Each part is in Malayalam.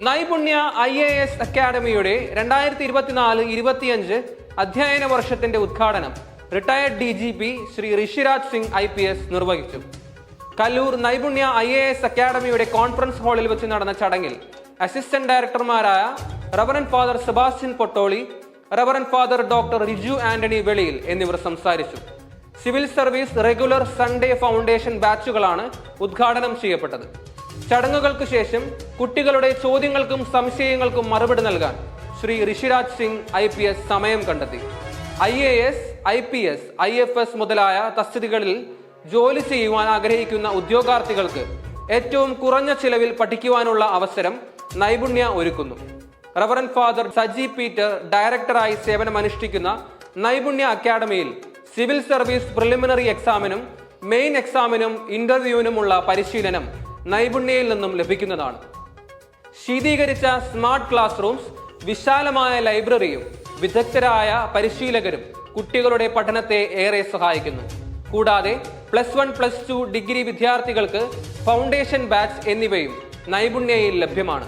നൈപുണ്യ ഐ എ എസ് അക്കാദമിയുടെ രണ്ടായിരത്തി ഇരുപത്തിനാല് ഇരുപത്തിയഞ്ച് അധ്യയന വർഷത്തിന്റെ ഉദ്ഘാടനം retired D G P Shri Rishiraj Singh I P S നിർവഹിച്ചു. Kallur Naipunya I A S അക്കാദമിയുടെ കോൺഫറൻസ് ഹാളിൽ വെച്ച് നടന്ന ചടങ്ങിൽ assistant ഡയറക്ടർമാരായ reverend father Sebastian Pottoly reverend father doctor Riju Antony Veliyil എന്നിവർ സംസാരിച്ചു. Civil service regular Sunday foundation ബാച്ചുകളാണ് ഉദ്ഘാടനം ചെയ്യപ്പെട്ടത്. ചടങ്ങുകൾക്ക് ശേഷം കുട്ടികളുടെ ചോദ്യങ്ങൾക്കും സംശയങ്ങൾക്കും മറുപടി നൽകാൻ Shri Rishiraj Singh I P S സമയം കണ്ടെത്തി. I A S I P S I F S മുതലായ തസ്തികകളിൽ ജോലി ചെയ്യുവാൻ ആഗ്രഹിക്കുന്ന ഉദ്യോഗാർത്ഥികൾക്ക് ഏറ്റവും കുറഞ്ഞ ചിലവിൽ പഠിക്കുവാനുള്ള അവസരം നൈപുണ്യ ഒരുക്കുന്നു. റവറൻ ഫാദർ സജി പീറ്റർ ഡയറക്ടറായി സേവനമനുഷ്ഠിക്കുന്ന നൈപുണ്യ അക്കാദമിയിൽ സിവിൽ സർവീസ് പ്രിലിമിനറി എക്സാമിനും മെയിൻ എക്സാമിനും ഇന്റർവ്യൂവിനുമുള്ള പരിശീലനം നൈപുണ്യയിൽ നിന്നും ലഭിക്കുന്നതാണ്. ശീതീകരിച്ച സ്മാർട്ട് ക്ലാസ് റൂംസ് വിശാലമായ ലൈബ്രറിയും വിദഗ്ധരായ പരിശീലകരും കുട്ടികളുടെ പഠനത്തെ ഏറെ സഹായിക്കുന്നു. കൂടാതെ plus one plus two degree വിദ്യാർത്ഥികൾക്ക് ഫൗണ്ടേഷൻ ബാച്ച് എന്നിവയും നൈപുണ്യയിൽ ലഭ്യമാണ്.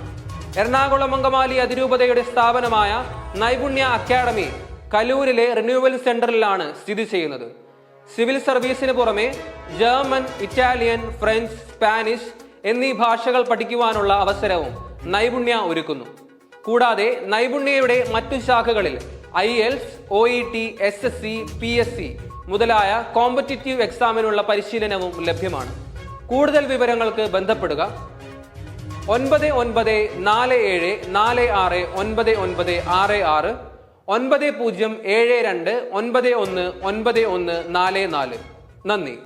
എറണാകുളം അങ്കമാലി അതിരൂപതയുടെ സ്ഥാപനമായ നൈപുണ്യ അക്കാദമി കലൂരിലെ റിന്യൂവൽ സെന്ററിലാണ് സ്ഥിതി ചെയ്യുന്നത്. സിവിൽ സർവീസിന് പുറമെ ജർമ്മൻ ഇറ്റാലിയൻ ഫ്രഞ്ച് സ്പാനിഷ് എന്നീ ഭാഷകൾ പഠിക്കുവാനുള്ള അവസരവും നൈപുണ്യ ഒരുക്കുന്നു. കൂടാതെ നൈപുണ്യയുടെ മറ്റു ശാഖകളിൽ IELTS O E T S S C P S C മുതലായ കോമ്പറ്റിറ്റീവ് എക്സാമിനുള്ള പരിശീലനവും ലഭ്യമാണ്. കൂടുതൽ വിവരങ്ങൾക്ക് ബന്ധപ്പെടുക. ഒൻപത് ഒൻപത് നാല് ഏഴ് നാല് ആറ് ഒൻപത് ഒൻപത് ആറ് ആറ് ഒൻപത് പൂജ്യം ഏഴ് രണ്ട് ഒൻപത് ഒന്ന് ഒൻപത് ഒന്ന് നാല് നാല്. നന്ദി.